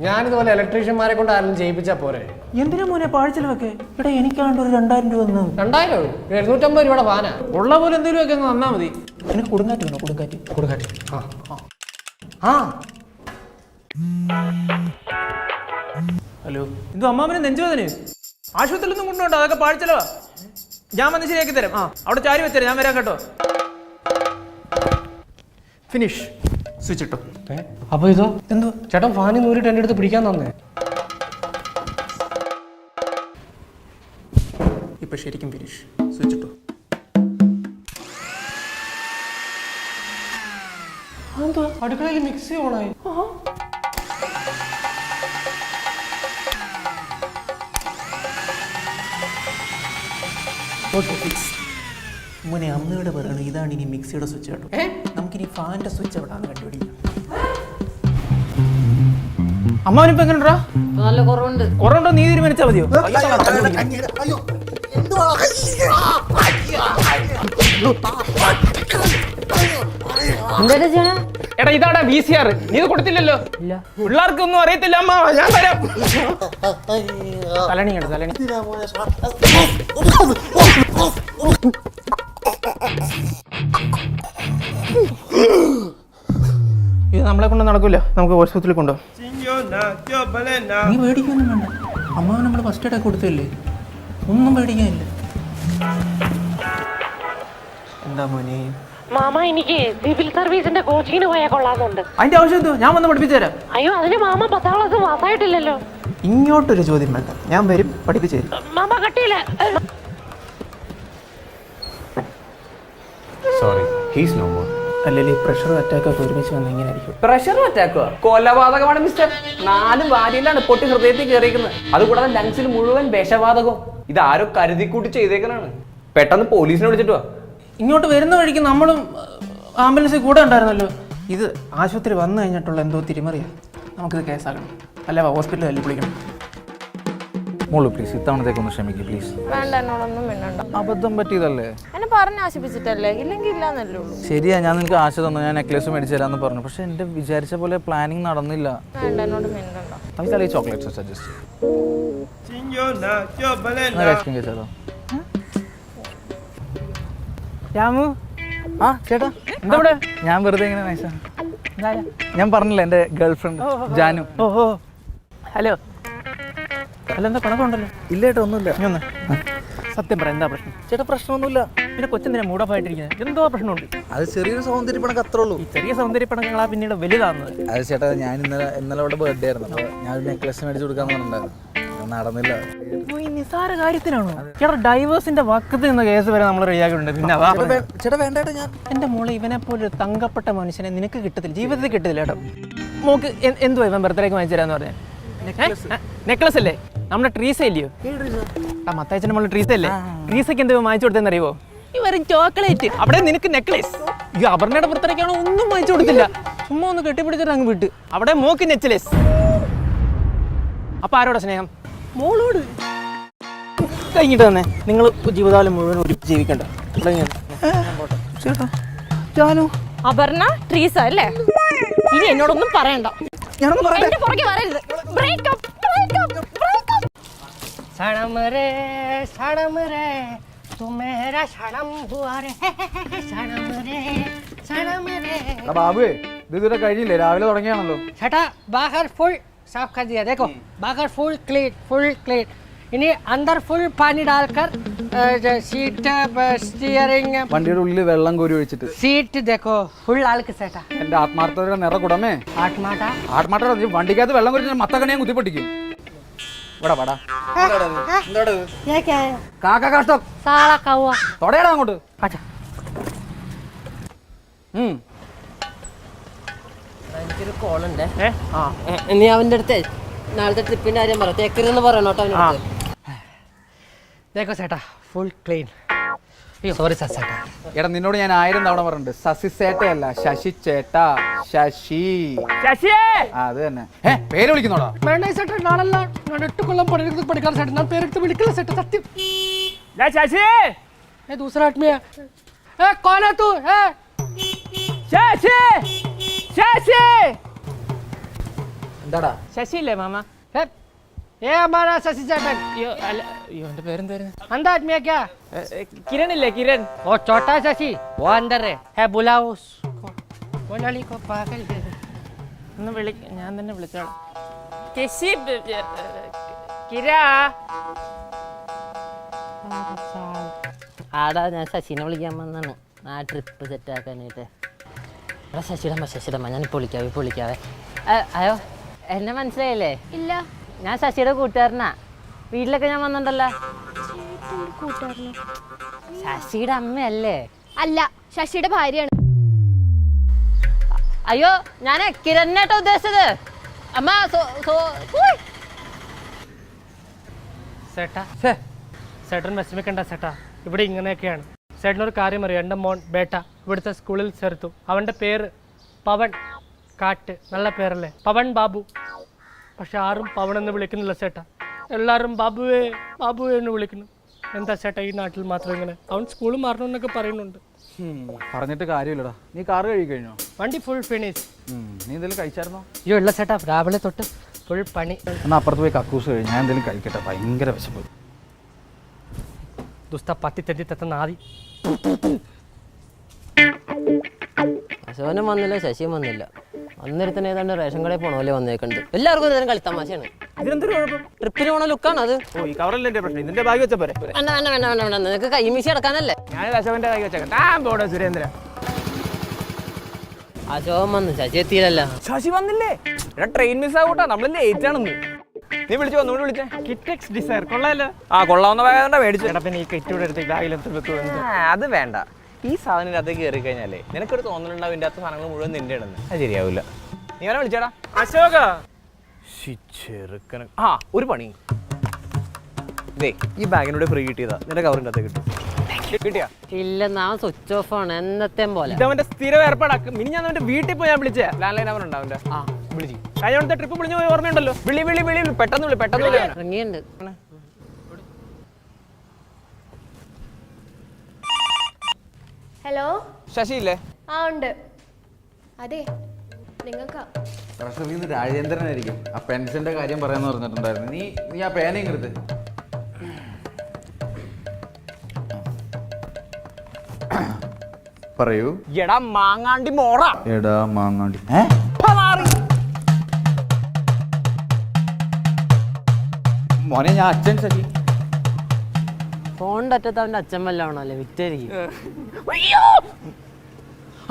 ഞാനിതുപോലെ ഇലക്ട്രീഷ്യന്മാരെ കൊണ്ട് ആരെങ്കിലും ചെയ്യിപ്പിച്ചാ പോരെ? എന്തിനാ മോനെ പാഴ്ചെലവൊക്കെ? ഇവിടെ എനിക്കാണ്ട് ഒരു രണ്ടായിരം രൂപ തന്നു. രണ്ടായിരം? എഴുന്നൂറ്റമ്പത് രൂപയുടെ വാന ഉള്ള പോലെ എന്തെങ്കിലും ഒക്കെ തന്നാ മതി. എനിക്ക് കൊടുങ്കാറ്റ് വേണോ? കൊടുങ്കാറ്റ്. കൊടുങ്കാറ്റ്. ആ. ആ. ആ ഹലോ ഇത് അമ്മാമനെ നെഞ്ചുവേദന ആശുപത്രിയിലൊന്നും കൊണ്ടുപോകണ്ട അതൊക്കെ പാഴ്ചെലവാ. ഞാൻ വന്ന് ശരിയാക്കി തരാം. ആ അവിടെ ചാരി വെച്ചേരാം ഞാൻ വരാം കേട്ടോ. ഫിനിഷ് സ്വിച്ച് ഇട്ടു? അപ്പൊ ഇതോ? എന്തോ? ചേട്ടൻ ഫാനി നൂരിട്ട് എന്റെ അടുത്ത് പിടിക്കാൻ തന്നേ. ഇപ്പൊ ശരിക്കും ഫിനിഷ് സ്വിച്ച് ഇട്ടു എന്തോ അടുക്കളയിൽ മിക്സി ഓണായി ഓക്കെ ഫിക്സ് മോനെ അമ്മയോട് പറയണം ഇതാണ് ഇനി മിക്സിയുടെ സ്വിച്ച് കേട്ടോ. ഏ? ഫാന്റെ സ്വിച്ച് എവിടെയാണ് കണ്ടുപിടിക്കാം. അമ്മാവനിപ്പോ എങ്ങനെയാ നല്ല കുറവുണ്ട്. കുറവുണ്ടോ? നീ തീരുമാനിച്ചാൽ മതിയോ? എടാ ഇതാടാ ബി സി ആർ നീ ഇത് കൊടുത്തില്ലല്ലോ? ഇല്ല. പിള്ളേർക്കൊന്നും അറിയത്തില്ല അമ്മ. ഞാൻ തരാം. തലണി കേട്ടോ തലണി? ഇത് നമ്മളെ കൊണ്ട് നടക്കൂല. നമുക്ക് ഹോസ്പിറ്റലിൽ കൊണ്ടുപോകാം. നീ പേടിക്കൊന്നും വേണ്ട. അമ്മാവൻ നമ്മൾ ഫസ്റ്റ് എയ്ഡ് കൊടുത്തല്ലേ ഒന്നും പേടിക്കാനില്ല. എന്താ മോനെ? മാമ എനിക്ക് സിവിൽ സർവീസിന്റെ കോച്ചിങ്ങിന് പോയാൽ കൊള്ളാന്നുണ്ട് അതിന്റെ ആവശ്യം എന്തോ? ഞാൻ വന്ന് പഠിപ്പിച്ചു തരാം. അയ്യോ അതിന് മാമ പത്താം ക്ലാസ് പാസ്സായിട്ടില്ലല്ലോ. ഇങ്ങോട്ടൊരു ചോദ്യം വേണ്ട. ഞാൻ വരും പഠിപ്പിച്ചു തരും. മാമ കട്ടിയില്ല. Sorry he's no more. അല്ലെങ്കിൽ പ്രഷർ അറ്റാക്ക് ഒക്കെ ഒരുമിച്ച് വന്ന് എങ്ങനെയായിരിക്കും? പ്രഷർ അറ്റാക്കോ കൊലപാതകമാണ് മിസ്റ്റർ നാല് വാരിയിലാണ് പൊട്ടി ഹൃദയത്തിൽ കയറിയിരിക്കുന്നത്. അതുകൂടാതെ ലങ്സിൽ മുഴുവൻ വിഷവാതകവും. ഇത് ആരോ കരുതിക്കൂട്ടി ചെയ്തേക്കണാണ്. പെട്ടെന്ന് പോലീസിനെ വിളിച്ചിട്ട് വാ. ഇങ്ങോട്ട് വരുന്ന വഴിക്ക് നമ്മളും ആംബുലൻസിൽ കൂടെ ഉണ്ടായിരുന്നല്ലോ. ഇത് ആശുപത്രി വന്നു കഴിഞ്ഞിട്ടുള്ള എന്തോ തിരിമറിയാ. നമുക്കിത് കേസാക്കണം അല്ല ഹോസ്പിറ്റലിൽ തല്ലി വിളിക്കണം മോൾ പ്ലീസ് ഇത്തവണത്തേക്ക് ഒന്ന് ക്ഷമിക്കും പ്ലീസ് വേണ്ട എന്നോടൊന്നും മിണ്ടണ്ട. അബദ്ധം പറ്റിയതല്ലേ? എന്നെ പറഞ്ഞു ആശിപ്പിച്ചിട്ടല്ലേ? ഇല്ലെങ്കിൽ ഇല്ലാന്നല്ലേ ഉള്ളൂ. ശരിയാ ഞാൻ നിനക്ക് ആശ തന്നു ഞാൻ നെക്ലേസ് മേടിച്ചു തരാന്ന് പറഞ്ഞു. പക്ഷെ എന്റെ വിചാരിച്ച പോലെ പ്ലാനിങ് നടന്നില്ല. വേണ്ട എന്നോട് മിണ്ടണ്ട. നമുക്ക് ഈ ചോക്ലേറ്റ്സ് സജസ്റ്റ്. ഐസ്ക്രീം കഴിച്ചാലോ രാമു? ആ ചേട്ടാ എന്താ ഇവിടെ? ഞാൻ വെറുതെ ഇങ്ങനെ നൈസാ ഞാൻ പറഞ്ഞില്ല എന്റെ ഗേൾഫ്രണ്ട് ജാനു. ഓ ഓ. ഹലോ. അല്ല എന്താ കണക്കുണ്ടല്ലോ? ഇല്ലേട്ടോ ഒന്നുമില്ല. നീ ഒന്ന് സത്യം പറ എന്താ പ്രശ്നം? ചേട്ടാ പ്രശ്നമൊന്നുമില്ല. പിന്നെ കൊച്ചെന്തിനാ മൂടപ്പായിട്ടിരിക്കുന്നത് എന്തോ പ്രശ്നമുണ്ട്. അത് ചെറിയൊരു സൗന്ദര്യപ്പണക്ക് അത്രേ ഉള്ളൂ. ഈ ചെറിയ സൗന്ദര്യപ്പണങ്ങളാ പിന്നീട് വലുതാകുന്നത് അത് ചേട്ടാ ഞാൻ ഇന്നലെ ഇന്നലെ അവിടെ ബർത്ത്ഡേ ആയിരുന്നു. അപ്പോൾ ഞാൻ ഒരു നെക്ലേസ് മേടിച്ച് കൊടുക്കാന്ന് പറഞ്ഞിട്ടുണ്ടായിരുന്നു. നടന്നില്ല. ഈ നിസാര കാര്യത്തിനാണോ? ചേട്ടാ ഡൈവേഴ്സിന്റെ വക്കത്ത് നിന്ന കേസ് വരെ നമ്മൾ റെഡിയാക്കിയിട്ടുണ്ട് പിന്നെ അതാ ചേട്ടാ ഞാൻ എന്റെ മോളെ ഇവനെ പോലെ തങ്കപ്പെട്ട മനുഷ്യനെ നിനക്ക് കിട്ടത്തില്ല. ജീവിതത്തിൽ കിട്ടത്തില്ല കേട്ടോ. മോക്ക് എന്തുവാ ഇവൻ ബർത്ത്ഡേക്ക് വാങ്ങിച്ചു തരാന്ന് പറഞ്ഞേ? നെക്ലസ് അല്ലേ? നമ്മുടെ ട്രീസ ഇല്ലയോ? ആ മത്തായച്ചന്റെ മുകളിൽ ട്രീസ അല്ലേ ട്രീസയ്ക്ക് എന്തുവാ വാങ്ങിച്ചു കൊടുത്തെന്ന് അറിയുമോ ഈ വെറും ചോക്ലേറ്റ്. അവിടെ നിനക്ക് നെക്ലേസ്. ഈ അപർണയുടെ ബർത്ത്ഡേക്കാണോ ഒന്നും വാങ്ങിച്ചു കൊടുത്തില്ല. ചുമ്മാ ഒന്ന് കെട്ടിപ്പിടിച്ചിട്ട് അങ്ങ് വിട്ട്. അവിടെ മോക്ക് നെക്ലേസ്. അപ്പൊ ആരോടാ സ്നേഹം? മോളോട്. കഴിഞ്ഞിട്ട് തന്നെ. നിങ്ങൾ ജീവിതകാലം മുഴുവൻ ഒരു ജീവിക്കണ്ട. ജാനു അപർണ ട്രീസ അല്ലേ? ഇനി എന്നോടൊന്നും പറയണ്ട. ഞാനൊന്നും പറയട്ടെ എന്റെ പുറകെ വരരുത്. ബ്രേക്കപ്പ് ബ്രേക്കപ്പ് ബ്രേക്കപ്പ് सनम रे सनम रे तू मेरा सनम हुआ रे सनम रे सनम रे എടാ ബാബുവേ ഇത് ഇതുവരെ കഴിഞ്ഞില്ലേ രാവിലെ തുടങ്ങിയാണല്ലോ छठा बाहर फुल साफ कर दिया देखो बाहर फुल क्लीन फुल क्लीन इन्हें अंदर फुल पानी डालकर अ, जो सीट स्टीयरिंग വണ്ടിയുടെ ഉള്ളിൽ വെള്ളം കോരി ഒഴിച്ചിട്ട് सीट देखो फुल आल्क सेटा എന്റെ ആത്മാർത്ഥതയുടെ നിറ കുടമേ आठ माटा ആത്മാർത്ഥത നീ വണ്ടിക്കകത്ത് വെള്ളം കുറിച്ച് മത്തക്കണിയാൻ കുത്തിപ്പൊട്ടിക്കും സാള അങ്ങോട്ട്. നീ അവന്റെ അടുത്ത് നാളത്തെ ട്രിപ്പിന്റെ കാര്യം പറ. തേക്കരുതെന്ന് പറയണോട്ടോ ചേട്ടാ. ഫുൾ ക്ലീൻ സോറി സസേട്ട. എടാ നിന്നോട് ഞാൻ ആയിരം തവണ പറഞ്ഞിട്ടുണ്ട്. സസി സേട്ടയല്ല ശശി. ചേട്ട ശശി! ശശിയേ ആ, അത് തന്നെ. പേര് വിളിക്കുന്നോടാ? ഏ എന്താടാ? ശശിയില്ലേ മാമ? ഏ അമ്മാരാ ചേട്ടൻ. ഓ ചോട്ടാ ഓ ഹേ ഒന്ന് ഞാൻ തന്നെ വിളിച്ചോളാം. കെശി കിരാ. ആടാ ഞാൻ ശശിനെ വിളിക്കാൻ വന്നാണ്. ആ ട്രിപ്പ് സെറ്റ് ആക്കാനായിട്ട്. എടാ ശശിയുടെ ഞാൻ ഇപ്പൊ വിളിക്കാവേ ഇപ്പോൾ വിളിക്കാവേ. അയ്യോ എന്നെ മനസ്സിലായില്ലേ? ഇല്ല. ഞാൻ ശശിയുടെ കൂട്ടുകാരനാ. വീട്ടിലൊക്കെ ഞാൻ വന്നിട്ടുണ്ടല്ലോ. കൂട്ടുകാരനോ ശശിയുടെ അമ്മയല്ലേ? അല്ല ശശിയുടെ ഭാര്യയാണ്. അയ്യോ ഞാൻ കിരണ്ണേട്ടോ ഉദ്ദേശിച്ചത്. അമ്മ സോ ഉയ്. വിഷമിക്കണ്ട സേട്ടാ? ഇവിടെ ഇങ്ങനെയൊക്കെയാണ്. സേട്ടനൊരു കാര്യം അറിയാം? എന്റെ മോൻ ബേട്ട ഇവിടുത്തെ സ്കൂളിൽ ചേർത്തു. അവന്റെ പേര് പവൻ കാട്ട്. നല്ല പേരല്ലേ? പവൻ ബാബു. പക്ഷെ ആരും പവൻ എന്ന് വിളിക്കുന്നില്ല ചേട്ടാ. എല്ലാവരും ബാബുവേ ബാബുവേ എന്ന് വിളിക്കുന്നു. എന്താ ചേട്ടാ ഈ നാട്ടിൽ മാത്രം ഇങ്ങനെ? അവൻ സ്കൂൾ മാറണമെന്നൊക്കെ പറയുന്നുണ്ട്. പറഞ്ഞിട്ട് കാര്യമില്ലടാ. നീ കാറ് കഴുകി കഴിഞ്ഞോ? വണ്ടി ഫുൾ ഫിനിഷ് നീ എന്തെങ്കിലും കഴിച്ചായിരുന്നോ? അയ്യോ ഇല്ല ചേട്ടാ. രാവിലെ തൊട്ട് ഫുൾ പണി. എന്നാ അപ്പുറത്ത് പോയി കക്കൂസ് കഴിഞ്ഞു ഞാൻ എന്തെങ്കിലും കഴിക്കട്ടെ. ഭയങ്കര വിശപ്പ്. ദുസ്ത പത്തി തെറ്റി തെത്തുന്ന ആദി. അശോകനും വന്നില്ല ശശിയും വന്നില്ല. അന്നേരത്തിന് ഏതാണ്ട് റേഷൻ കടയിൽ പോണ പോലെ വന്നേക്കുന്നുണ്ട്. എല്ലാവർക്കും ഇതിനും കളിത്തമാശയാണ്. ഇതിനെന്തൊരു കുഴപ്പം? ട്രിപ്പിന് പോണ ലുക്കാണ് അത് ഓ ഈ കവറല്ലേ എന്റെ പ്രശ്നം? ഇതിന്റെ ബാഗ് വെച്ച പോരെ? വേണ്ട വേണ്ട വേണ്ട വേണ്ട വേണ്ട. നിനക്ക് കൈമീശി അടക്കാനല്ലേ ഞാൻ അശോകന്റെ ബാഗ് വെച്ചേക്കാം. താൻ പോടെ സുരേന്ദ്ര. അശോകൻ വന്നു. ശശി എത്തിയില്ലല്ലോ. ശശി വന്നില്ലേ? എടാ ട്രെയിൻ മിസ് ആകൂട്ടാ നമ്മൾ ലേറ്റ് ആണെന്ന്. നീ വിളിച്ചു വന്നു വിളിച്ചേ. കിറ്റക്സ് ഡിസയർ കൊള്ളാലോ. ആ കൊള്ളാവുന്ന ബാഗ് മേടിച്ചു എടാ പിന്നെ ഈ കെറ്റിയുടെ അടുത്ത് വെക്കുമെന്ന് അത് വേണ്ട. ഈ സാധനം അകത്തേക്ക് കയറി കഴിഞ്ഞാലേ നിനക്കൊരു തോന്നലുണ്ടാവും ഇതിന്റെ അകത്ത് സാധനങ്ങൾ മുഴുവൻ നിന്റെ ഇടുന്നത് അത് ശരിയാവില്ല നീ അവനെ വിളിച്ചേടാ. അശോക! ചെറുക്കന. ആ ഒരു പണി. ദേ ഈ ബാഗിനോട് ഫ്രീ കിട്ടിയതാ. നിന്റെ കവറിന്റെ അകത്ത് കിട്ടും. കിട്ടിയാ? ഇല്ല നാം സ്വിച്ച് ഓഫ് ആണ് എന്നത്തെ പോലെ. ഇതവന്റെ സ്ഥിരം ഏർപ്പാടാക്കും. മിനി ഞാൻ അവന്റെ വീട്ടിൽ പോയി ഞാൻ വിളിച്ചേ. ലാൻഡ് ലൈൻ അവൻ ഉണ്ടാവില്ല ആ. വിളിച്ചു. കഴിഞ്ഞ ട്രിപ്പ് വിളിഞ്ഞു പോയി ഓർമ്മയുണ്ടല്ലോ. വിളി വിളി വിളി. പെട്ടെന്ന് വിളി പെട്ടെന്ന് വിളി. ഇറങ്ങിയുണ്ട് ഹലോ? ശശി ഇല്ലേ ആ ഉണ്ട്. അതെ നിങ്ങൾക്കാ. ട്രഷറിയിൽ നിന്ന് രാജേന്ദ്രനായിരിക്കും. ആ പെൻഷന്റെ കാര്യം പറയാന്ന് പറഞ്ഞിട്ടുണ്ടായിരുന്നു. നീ നീ ആ പേനയും എടുത്ത് പറയൂ. എടാ മാങ്ങാണ്ടി മോറ. എടാ മാങ്ങാണ്ടി. ഏ? മോനെ ഞാൻ അച്ഛൻ ശശി. ഫോണിന്റെ അറ്റത്ത് അവന്റെ അച്ഛൻ വല്ലാണല്ലേ വിറ്റായിരിക്കും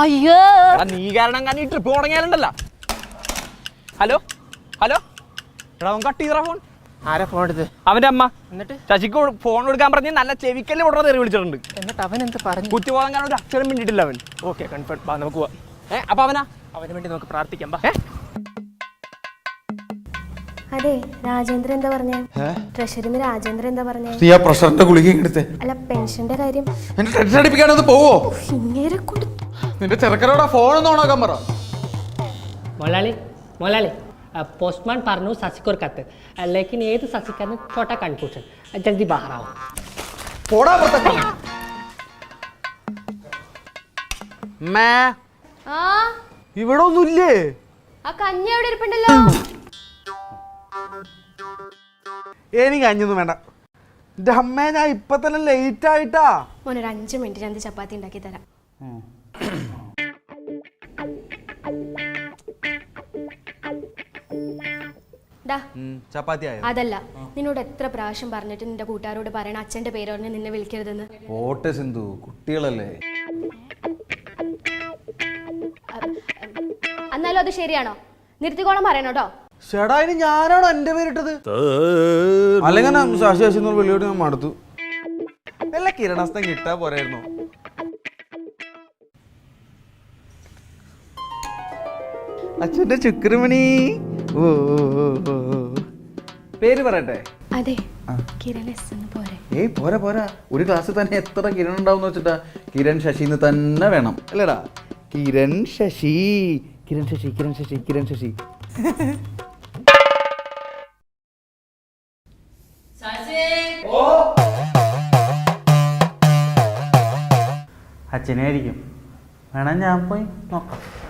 അയ്യോ! എടാ നീ കാരണം ഞാൻ ഈ ട്രിപ്പ് തുടങ്ങിയാലുണ്ടല്ലോ. ഹലോ? ഹലോ? എടാ അവൻ കട്ട് ചെയ്തറ ഫോൺ ആരാ ഫോൺ എടുത്ത്? അവന്റെ അമ്മ. എന്നിട്ട്? ശശിക്ക് ഫോൺ കൊടുക്കാൻ പറഞ്ഞ് നല്ല ചെവിക്കല്ലേ ഉടനെ തെറി വിളിച്ചിട്ടുണ്ട്. എന്നിട്ട് അവൻ എന്ത് പറഞ്ഞു? കുറ്റുപോകാൻ കാരണം ഒരു അക്ഷരം മിണ്ടിട്ടില്ല അവൻ. ഓക്കെ കൺഫേം ബാ നമുക്ക് പോവാം. ഏ അപ്പൊ അവനാ? അവന് വേണ്ടി നമുക്ക് പ്രാർത്ഥിക്കാം ബാ. അതെ രാജേന്ദ്രൻ എന്താ പറഞ്ഞേ? ട്രഷറിന്ന് രാജേന്ദ്രൻ എന്താ പറഞ്ഞേ? നീ ആ പ്രഷറിന്റെ ഗുളിക എടുത്തേ അല്ല പെൻഷന്റെ കാര്യം. എന്നെ ടെൻഷൻ അടിപ്പിക്കാനൊന്ന് പോവോ? ഇങ്ങനെ കൊണ്ട് നിന്റെ ചെറുക്കനോടാ ഫോൺ ഒന്ന് ഓണാക്കാൻ പറ. മൊലാളി മൊലാളി പോസ്റ്റ്മാൻ പറഞ്ഞു ശശിക്കൊരു കത്ത് ലേക്കിൻ ഏത് സസിക്കാരനും ചോട്ടാ കൺഫ്യൂഷൻ. ജൽദി ബാഹറാവും. പോടാ ഇവിടെ ഒന്നുമില്ലേ? ആ കഞ്ഞി എവിടെ ഇരിപ്പുണ്ടല്ലോ. എനിക്ക് അഞ്ഞൊന്നും വേണ്ട. എന്റെ അമ്മേ ഞാൻ ഇപ്പൊ തന്നെ ലേറ്റ് ആയിട്ടാ. മോനെ ഒരു അഞ്ച് മിനിറ്റ് ഞാൻ ചപ്പാത്തി ഉണ്ടാക്കി തരാം. ഡാ ചപ്പാത്തി ആയോ? അതല്ല നിന്നോട് എത്ര പ്രാവശ്യം പറഞ്ഞിട്ട് നിന്റെ കൂട്ടുകാരോട് പറയണ അച്ഛന്റെ പേര് പറഞ്ഞ് നിന്നെ വിളിക്കരുതെന്ന്? പോട്ടെ സിന്ധു. കുട്ടികളല്ലേ? എന്നാലും അത് ശരിയാണോ? നിർത്തിക്കോളം പറയണോ കേട്ടോ ചേടാ ഇനി ഞാനാണ് എന്റെ പേരിട്ടത്? അല്ലെങ്കിൽ ശശി ശശി വെളിയോട് ഞാൻ മടുത്തു. നല്ല കിരണസ്ഥം കിട്ടാ പോരായിരുന്നു. അച്ഛന്റെ ചുക്രമണി. ഓ. പേര് പറയട്ടെ. അതെ ഏയ് പോരാ പോരാ. ഒരു ക്ലാസ്സിൽ തന്നെ എത്ര കിരൺ ഉണ്ടാവും വെച്ചിട്ടാ കിരൺ ശശിന്ന് തന്നെ വേണം. അല്ലേടാ? കിരൺ ശശി. കിരൺ ശശി കിരൺ ശശി കിരൺ ശശി. അച്ഛനെ ആയിരിക്കും. വേണം ഞാൻ പോയി നോക്കാം.